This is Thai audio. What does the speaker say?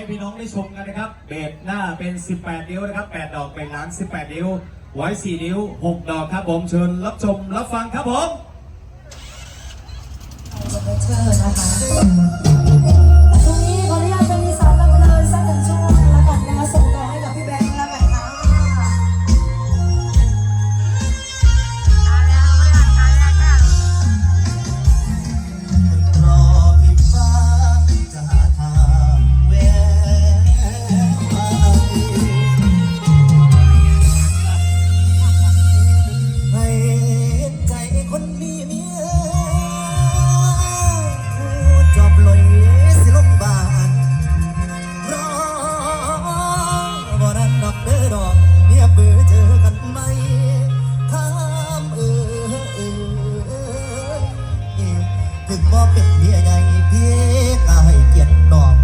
ให้พี่น้องได้ชมกันนะครับ เบสหน้าเป็น 18 นิ้วนะครับ 8 ดอกเป็นล้าง 18 นิ้ว ไว้ 4 นิ้ว 6 ดอกครับผมเชิญรับชมรับฟังครับผมเชอร์นะคะ ถึงบ่เป็นเมียใหญ่เพี่ก็ให้เกียรติน้อก